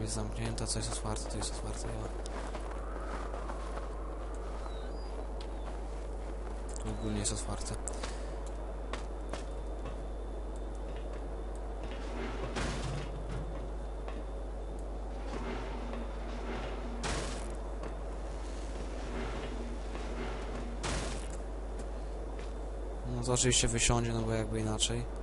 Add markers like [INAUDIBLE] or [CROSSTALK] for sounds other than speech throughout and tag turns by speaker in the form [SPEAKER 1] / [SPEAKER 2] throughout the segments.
[SPEAKER 1] Jest zamknięta, co jest otwarte, to jest otwarte. Ja. Ogólnie jest otwarte. No to oczywiście wysiądzie, no bo jakby inaczej.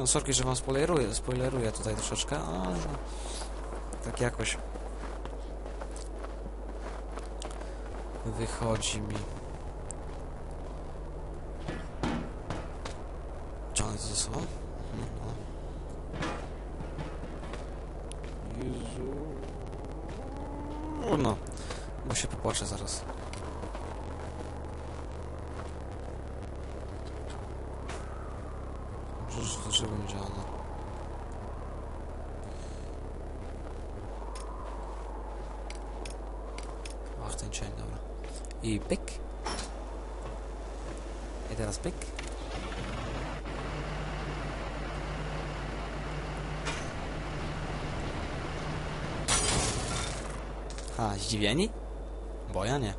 [SPEAKER 1] No, sorki, że wam spoileruję, spoileruję tutaj troszeczkę, ale no, tak jakoś wychodzi mi. Ciągnę to ze sobą? Mhm, no. Jezu. O, No, bo się popłaczę zaraz. Nie działa? No. Ach, ten cień, dobra. I pyk. I teraz pyk. A, zdziwieni? Bo ja nie.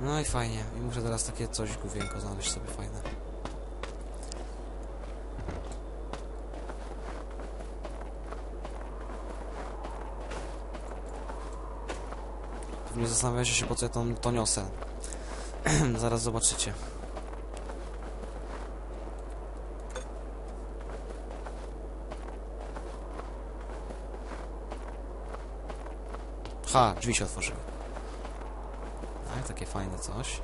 [SPEAKER 1] No i fajnie. I muszę teraz takie coś główienko znaleźć sobie fajne. Pewnie zastanawiacie się po co ja to, to niosę. [CLEARS THROAT] Zaraz zobaczycie. Ha, drzwi się otworzyły. Tak, takie fajne coś.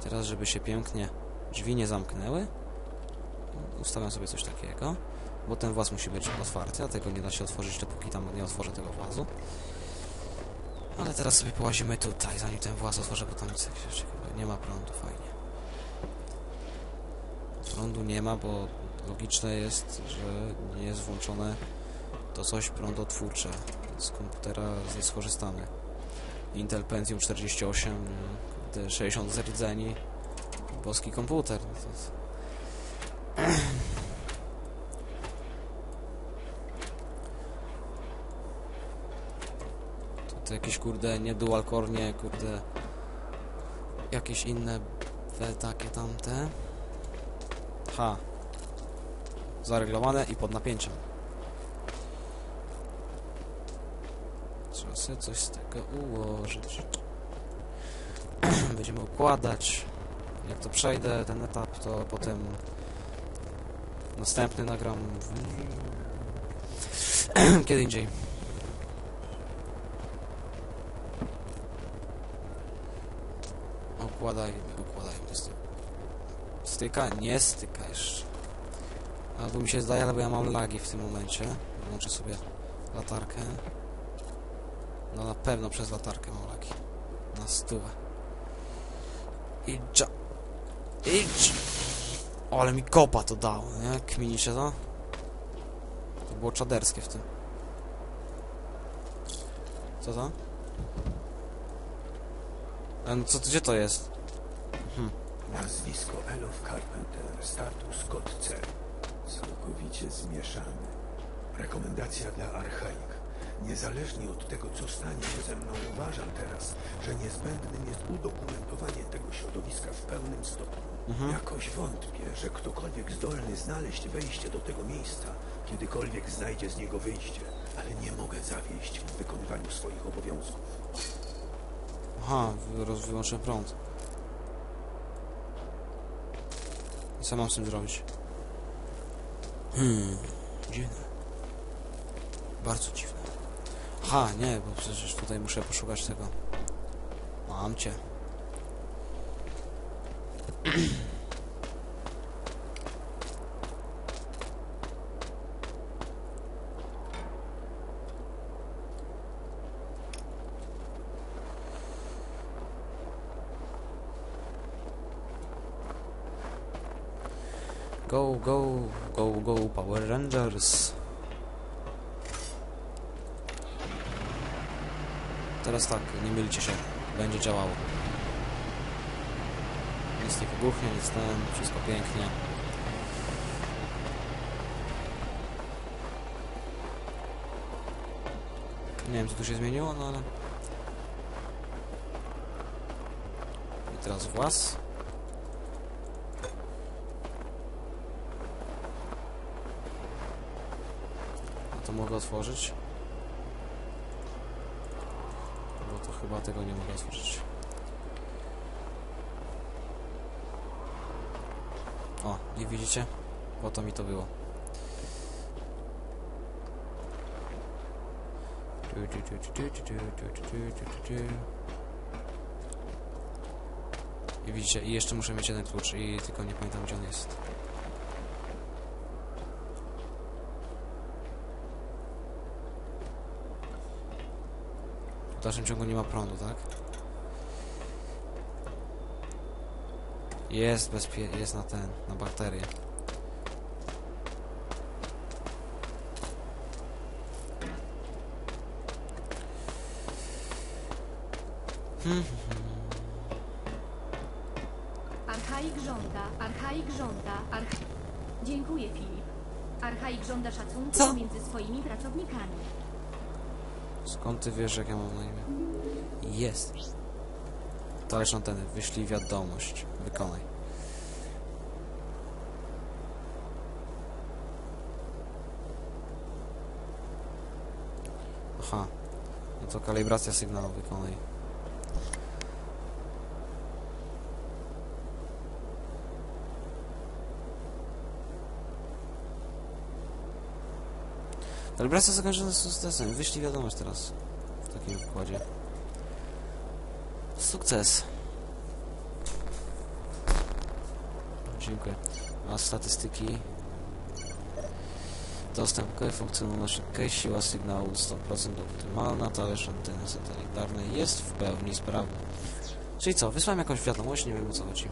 [SPEAKER 1] I teraz, żeby się pięknie drzwi nie zamknęły, ustawiam sobie coś takiego, bo ten właz musi być otwarty, a tego nie da się otworzyć, dopóki tam nie otworzę tego włazu. Ale teraz sobie połazimy tutaj, zanim ten właz otworzę, bo tam nic nie ma prądu, fajnie. Prądu nie ma, bo logiczne jest, że nie jest włączone to coś prądotwórcze. Z komputera jest skorzystamy. Intel Pentium 48, kurde, 60 rdzeni, boski komputer. No. To jakieś kurde, nie dual core, nie kurde, jakieś inne te takie tamte. Ha. Zareglowane i pod napięciem. Sobie coś z tego ułożyć. [CLEARS THROAT] Będziemy układać. Jak to przejdę ten etap, to potem następny nagram w... [CLEARS THROAT] kiedy indziej. Układajmy, układajmy. Styka? Nie styka jeszcze. Albo mi się zdaje, albo ja mam lagi w tym momencie. Włączę sobie latarkę. No na pewno przez latarkę mam lagi. Na stówę. Idź. Idź. O, ale mi kopa to dało, nie? Kminicie to? To było czaderskie w tym. Co to? A no co, gdzie to jest?
[SPEAKER 2] Nazwisko Elof Carpenter, status kod. Całkowicie zmieszany. Rekomendacja dla Archaik. Niezależnie od tego, co stanie się ze mną, uważam teraz, że niezbędnym jest udokumentowanie tego środowiska w pełnym stopniu. Jakoś wątpię, że ktokolwiek zdolny znaleźć wejście do tego miejsca, kiedykolwiek znajdzie z niego wyjście, ale nie mogę zawieść w wykonywaniu swoich obowiązków.
[SPEAKER 1] Aha, wy- roz- wyłączyłem prąd. I co mam z tym zrobić? Hmm, dziwne. Bardzo dziwne. Aha, nie, bo przecież tutaj muszę poszukać tego. Mam cię. Go, go, go, go, Power Rangers. Teraz tak, nie mylcie się. będzie działało. Nic nie wybuchnie, nic ten, wszystko pięknie. Nie wiem, co tu się zmieniło, no ale... I teraz włas. A to mogę otworzyć? Chyba tego nie mogę otworzyć. O, nie widzicie? Po to mi to było. I widzicie, i jeszcze muszę mieć jeden klucz i tylko nie pamiętam gdzie on jest. W dalszym ciągu nie ma prądu, tak? Jest bezpie... jest na ten, na bakterie. Hmm.
[SPEAKER 3] Archaik żąda, archaik żąda, arch... Dziękuję, Filip. Archaik żąda szacunku
[SPEAKER 1] Co?
[SPEAKER 3] między swoimi pracownikami.
[SPEAKER 1] Skąd ty wiesz, jak ja mam na imię? Jest. Talerz anteny. Wyślij wiadomość. Wykonaj. Aha. No to kalibracja sygnału wykonaj. Kalibracja zakończona sukcesem. Wyślij wiadomość teraz. W takim układzie. Sukces. Dziękuję. A statystyki. Dostęp K, funkcjonalność K, siła sygnału 100% optymalna, talerz anteny satelitarnej jest w pełni sprawny. Czyli co, wysłałem jakąś wiadomość, nie wiem o co chodzi.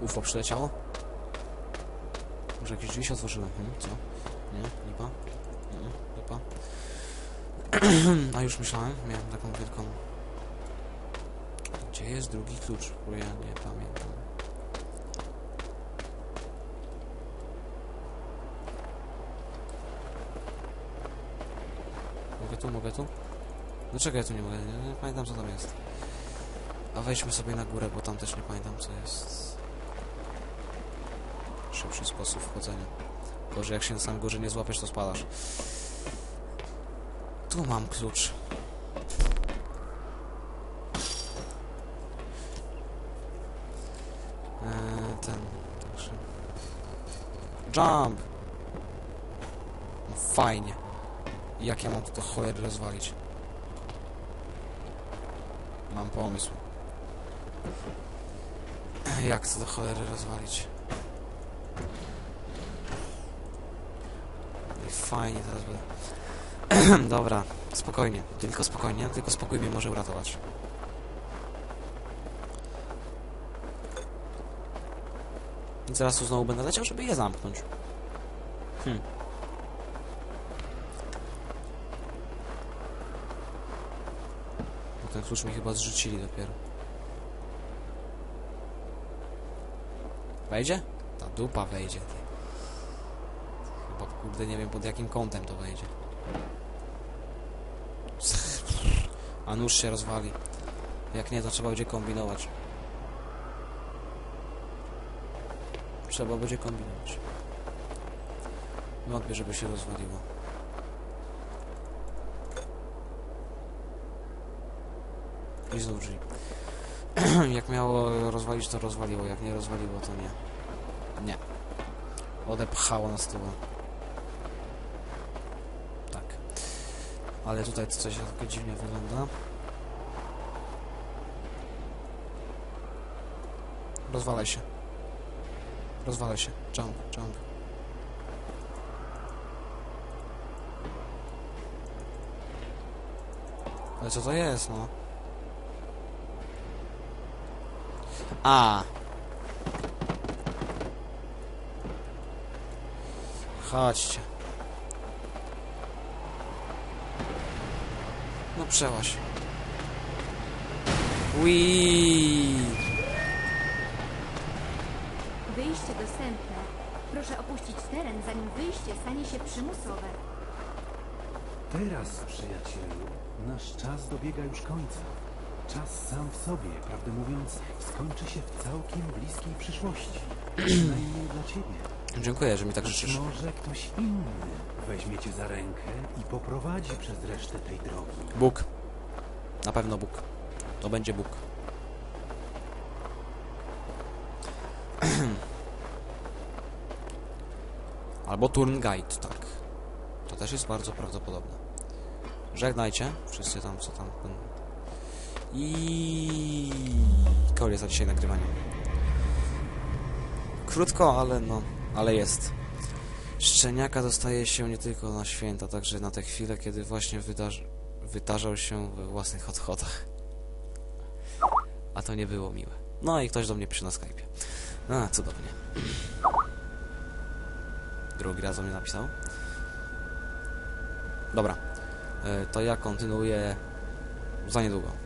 [SPEAKER 1] UFO przyleciało? Może jakieś drzwi się otworzyły? Hmm, co? Nie? Lipa? Nie, lipa. [CLEARS THROAT] A już myślałem, miałem taką wielką... Gdzie jest drugi klucz? Bo ja nie pamiętam. Mogę tu, mogę tu? Dlaczego ja tu nie mogę? Nie, nie pamiętam co tam jest. A wejdźmy sobie na górę, bo tam też nie pamiętam co jest. Szybszy sposób wchodzenia. Gorzej jak się na samej górze nie złapiesz, to spadasz. Tu mam klucz. Eee, ten... Jump! No fajnie. Jak ja mam to cholery rozwalić? Mam pomysł. Jak to do cholery rozwalić? Fajnie teraz będę. [CLEARS THROAT] Dobra, spokojnie, tylko spokojnie, tylko spokój mnie może uratować. I zaraz tu znowu będę leciał, żeby je zamknąć. Hm. Bo ten klucz mi chyba zrzucili dopiero. Wejdzie? Ta dupa wejdzie. Kurde nie wiem pod jakim kątem to wejdzie. [LAUGHS] A nóż się rozwali. Jak nie, to trzeba będzie kombinować. Trzeba będzie kombinować. Wątpię, żeby się rozwaliło. I znów drzwi. [CLEARS THROAT] jak miało rozwalić, to rozwaliło. Jak nie rozwaliło, to nie. Nie. Odepchało na stówę. Tak. Ale tutaj coś tak dziwnie wygląda. Rozwalaj się. Rozwalaj się. Jump, jump. Ale co to jest, no? A. Chodźcie. No przełaź. Wii.
[SPEAKER 3] Wyjście dostępne. Proszę opuścić teren, zanim wyjście stanie się przymusowe.
[SPEAKER 2] Teraz, przyjacielu, nasz czas dobiega już końca. Czas sam w sobie, prawdę mówiąc, skończy się w całkiem bliskiej przyszłości. [CLEARS THROAT] Przynajmniej dla ciebie.
[SPEAKER 1] Dziękuję, że mi tak życzysz.
[SPEAKER 2] może ktoś inny weźmie cię za rękę i poprowadzi przez resztę tej drogi.
[SPEAKER 1] Bóg. Na pewno Bóg. To będzie Bóg. [CLEARS THROAT] Albo Turnguide, tak. To też jest bardzo prawdopodobne. Żegnajcie. Wszyscy tam, co tam... I koniec za dzisiaj nagrywania. Krótko, ale no... Ale jest. Szczeniaka dostaje się nie tylko na święta, także na te chwile, kiedy właśnie wytarzał się we własnych odchodach. A to nie było miłe. No i ktoś do mnie pisze na Skype'ie. A, cudownie. Drugi raz do mnie napisał. Dobra. E, To ja kontynuuję za niedługo.